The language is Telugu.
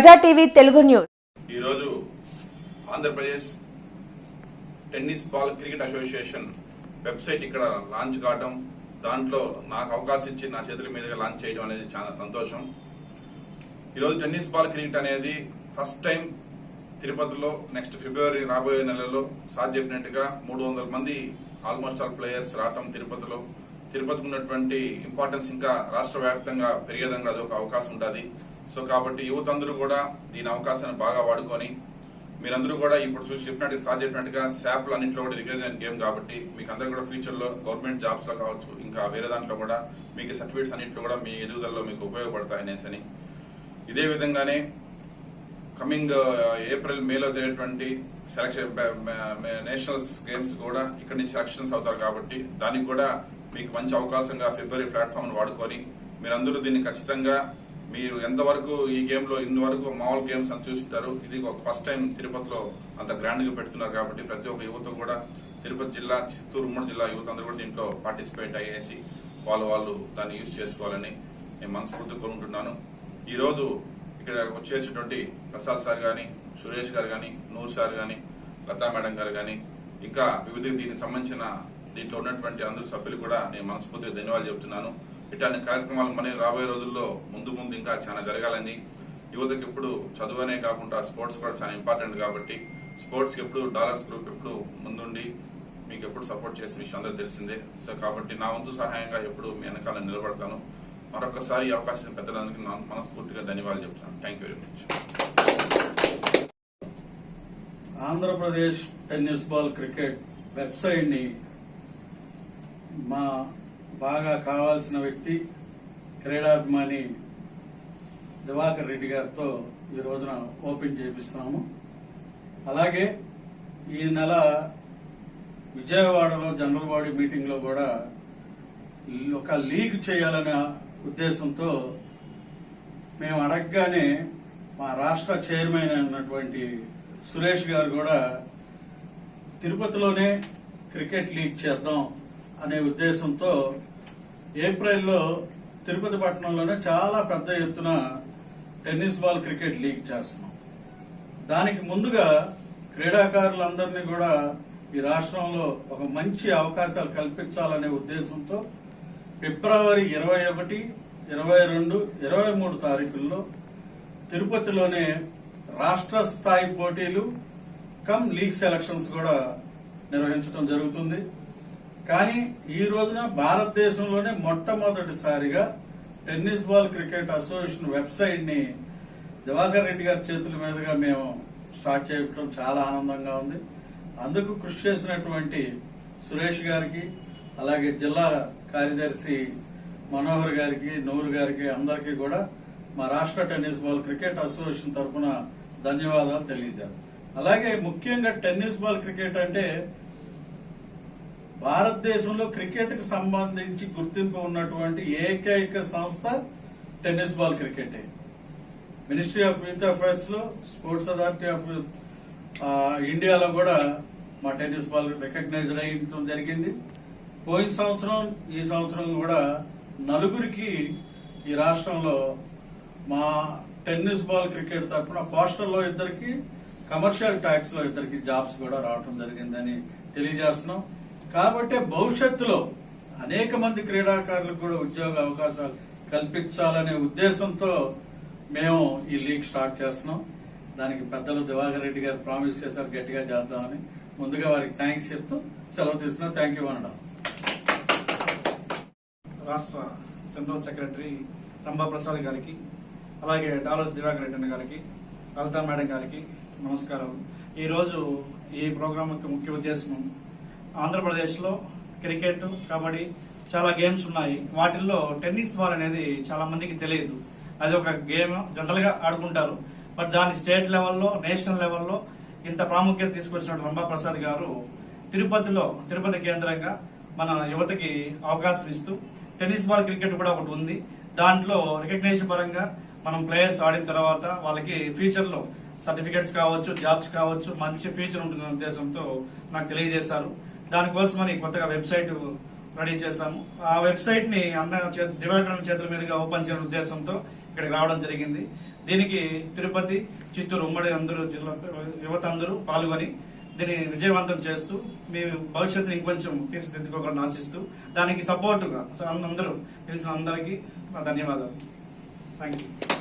ప్రజా టీవీ తెలుగు న్యూస్. ఈరోజు Andhra Pradesh tennis ball cricket association website ఇక్కడ లాంచ్ కావడం దాంట్లో నాకు అవకాశం ఇచ్చి నా చేతుల మీదుగా లాంచ్ చేయడం అనేది చాలా సంతోషం. ఈరోజు టెన్నిస్ బాల్ క్రికెట్ అనేది ఫస్ట్ టైం తిరుపతిలో నెక్స్ట్ ఫిబ్రవరి రాబోయే నెలలో సార్ చెప్పినట్టుగా మూడు వందల మంది ఆల్మోస్ట్ ఆల్ ప్లేయర్స్ రావటం తిరుపతిలో. తిరుపతికి ఉన్నటువంటి ఇంపార్టెన్స్ ఇంకా రాష్ట్ర వ్యాప్తంగా పెరిగేదంగా అదొక అవకాశం ఉంటుంది సో కాబట్టి యువత అందరూ కూడా దీని అవకాశాన్ని బాగా వాడుకొని మీరందరూ కూడా ఇప్పుడు చూసి చెప్పినట్టు సార్ చెప్పినట్టుగా శాప్లు అన్నింటిలో కూడా రికగ్నైజ్ అయిన గేమ్ కాబట్టి మీకు అందరూ కూడా ఫ్యూచర్లో గవర్నమెంట్ జాబ్స్లో కావచ్చు ఇంకా వేరే దాంట్లో కూడా మీకు సర్టిఫికేట్స్ అన్నింటిలో కూడా మీ ఎదుగుదలలో మీకు ఉపయోగపడతాయి అనేసి ఇదే విధంగానే కమింగ్ uh, ఏప్రిల్ మేలో జరిగేటువంటి సెలక్షన్ నేషనల్స్ గేమ్స్ కూడా ఇక్కడ నుంచి సెలక్షన్స్ అవుతారు కాబట్టి దానికి కూడా మీకు మంచి అవకాశంగా ఫిబ్రవరి ప్లాట్ఫామ్ వాడుకొని మీరందరూ దీన్ని ఖచ్చితంగా మీరు ఎంతవరకు ఈ గేమ్లో ఇంతవరకు మామూలు గేమ్స్ అని చూస్తుంటారు ఇది ఒక ఫస్ట్ టైం తిరుపతిలో అంత గ్రాండ్గా పెడుతున్నారు కాబట్టి ప్రతి ఒక్క యువత కూడా తిరుపతి జిల్లా చిత్తూరు ఉమ్మడి జిల్లా యువత అందరూ కూడా దీంట్లో పార్టిసిపేట్ అయ్యేసి వాళ్ళు వాళ్ళు దాన్ని యూజ్ చేసుకోవాలని నేను మనస్ఫూర్తి కోరుకుంటున్నాను. ఈ రోజు ఇక్కడ వచ్చేసినటువంటి ప్రసాద్ సార్ గాని సురేష్ గారు గాని నూర్ సార్ గాని లతా మేడం గారు గాని ఇంకా వివిధ దీనికి సంబంధించిన దీంట్లో ఉన్నటువంటి అందరు సభ్యులు కూడా నేను మనస్ఫూర్తిగా ధన్యవాదాలు చెప్తున్నాను. ఇట్లాంటి కార్యక్రమాలు మన రాబోయే రోజుల్లో ముందు ముందు ఇంకా చాలా జరగాలని యువతకి ఎప్పుడు చదువునే కాకుండా స్పోర్ట్స్ కూడా చాలా ఇంపార్టెంట్ కాబట్టి స్పోర్ట్స్కి ఎప్పుడు డాలర్స్ గ్రూప్ ఎప్పుడు ముందుండి మీకు ఎప్పుడు సపోర్ట్ చేసిన విషయం అందరూ తెలిసిందే. సో కాబట్టి నా వంతు సహాయంగా ఎప్పుడు మీ వెనకాల నిలబడతాను. మరొకసారి ఈ అవకాశం పెద్దలందరికీ మనస్ఫూర్తిగా ధన్యవాదాలు చెప్తాను. Thank you very much Andhra Pradesh tennis ball cricket వెబ్సైట్ని మా బాగా కావాల్సిన వ్యక్తి క్రీడాభిమాని దివాకర్ రెడ్డి గారితో ఈ రోజున ఓపెన్ చేపిస్తున్నాము. అలాగే ఈ నెల విజయవాడలో జనరల్ బాడీ మీటింగ్లో కూడా ఒక లీగ్ చేయాలనే ఉద్దేశంతో మేము అడగగానే మా రాష్ట్ర చైర్మన్ అయినటువంటి సురేష్ గారు కూడా తిరుపతిలోనే క్రికెట్ లీగ్ చేద్దాం అనే ఉద్దేశంతో ఏప్రిల్లో తిరుపతి పట్టణంలోనే చాలా పెద్ద ఎత్తున టెన్నిస్ బాల్ క్రికెట్ లీగ్ చేస్తున్నాం. దానికి ముందుగా క్రీడాకారులందరినీ కూడా ఈ రాష్ట్రంలో ఒక మంచి అవకాశాలు కల్పించాలనే ఉద్దేశంతో ఫిబ్రవరి ఇరవై ఒకటి ఇరవై రెండు ఇరవై మూడు తారీఖుల్లో తిరుపతిలోనే రాష్ట్ర స్థాయి పోటీలు కమ్ లీగ్ సెలక్షన్స్ కూడా నిర్వహించడం జరుగుతుంది. కానీ ఈ రోజున భారతదేశంలోనే మొట్టమొదటిసారిగా టెన్నిస్ బాల్ క్రికెట్ అసోసియేషన్ వెబ్సైట్ని దివాకర్ రెడ్డి గారి చేతుల మీదుగా మేము స్టార్ట్ చేయటం చాలా ఆనందంగా ఉంది. అందుకు కృషి చేసినటువంటి సురేష్ గారికి అలాగే జిల్లా కార్యదర్శి మనోహర్ గారికి నూరు గారికి అందరికీ కూడా మా రాష్ట్ర టెన్నిస్ బాల్ క్రికెట్ అసోసియేషన్ తరఫున ధన్యవాదాలు తెలియజేస్తాం అలాగే ముఖ్యంగా టెన్నిస్ బాల్ క్రికెట్ అంటే భారతదేశంలో క్రికెట్కు సంబంధించి గుర్తింపు ఉన్నటువంటి ఏకైక సంస్థ టెన్నిస్ బాల్ క్రికెటే. మినిస్ట్రీ ఆఫ్ యూత్ అఫైర్స్లో స్పోర్ట్స్ అథారిటీ ఆఫ్ ఇండియాలో కూడా మా టెన్నిస్ బాల్ రికగ్నైజ్డ్ అయ్యడం జరిగింది. పోయిన సంవత్సరం ఈ సంవత్సరం కూడా నలుగురికి ఈ రాష్ట్రంలో మా టెన్నిస్ బాల్ క్రికెట్ తరఫున పోస్టల్లో ఇద్దరికి కమర్షియల్ ట్యాక్స్లో ఇద్దరికి జాబ్స్ కూడా రావడం జరిగిందని తెలియజేస్తున్నాం. కాబట్టి భవిష్యత్తులో అనేక మంది క్రీడాకారులకు కూడా ఉద్యోగ అవకాశాలు కల్పించాలనే ఉద్దేశంతో మేము ఈ లీగ్ స్టార్ట్ చేస్తున్నాం. దానికి పెద్దలు దివాకర్ రెడ్డి గారు ప్రామిస్ చేశారు గట్టిగా చేద్దామని. ముందుగా వారికి థ్యాంక్స్ చెప్తూ సెలవు తీసుకున్నాం. థ్యాంక్ యూ అనడం. రాష్ట్ర జనరల్ సెక్రటరీ రంభా ప్రసాద్ గారికి అలాగే డాలర్స్ దివాకర్ రెడ్డి గారికి లలితా మేడం గారికి నమస్కారం ఈరోజు ఈ ప్రోగ్రాం యొక్క ముఖ్య ఉద్దేశం ఆంధ్రప్రదేశ్లో క్రికెట్ కబడ్డీ చాలా గేమ్స్ ఉన్నాయి. వాటిల్లో టెన్నిస్ బాల్ అనేది చాలా మందికి తెలియదు. అది ఒక గేమ్ జనరల్గా ఆడుకుంటారు. బట్ దాన్ని స్టేట్ లెవెల్లో నేషనల్ లెవెల్లో ఇంత ప్రాముఖ్యత తీసుకొచ్చిన రంభాప్రసాద్ గారు తిరుపతిలో తిరుపతి కేంద్రంగా మన యువతకి అవకాశం ఇస్తూ టెన్నిస్ బాల్ క్రికెట్ కూడా ఒకటి ఉంది. దాంట్లో రికగ్నేషన్ పరంగా మనం ప్లేయర్స్ ఆడిన తర్వాత వాళ్ళకి ఫ్యూచర్లో సర్టిఫికెట్స్ కావచ్చు జాబ్స్ కావచ్చు మంచి ఫ్యూచర్ ఉంటుందనే ఉద్దేశంతో నాకు తెలియజేశారు. దానికోసమని కొత్తగా వెబ్సైట్ రెడీ చేశాము. ఆ వెబ్సైట్ని అన్న దివాకరణ చేతుల మీదుగా ఓపెన్ చేయడం ఉద్దేశంతో ఇక్కడికి రావడం జరిగింది. దీనికి తిరుపతి చిత్తూరు ఉమ్మడి అందరూ జిల్లా యువత అందరూ పాల్గొని దీన్ని విజయవంతం చేస్తూ మీ భవిష్యత్తుని ఇంకొంచెం తీర్చిదిద్దుకోకుండా ఆశిస్తూ దానికి సపోర్టుగా అందరూ పిలిచిన అందరికీ ధన్యవాదాలు. Thank you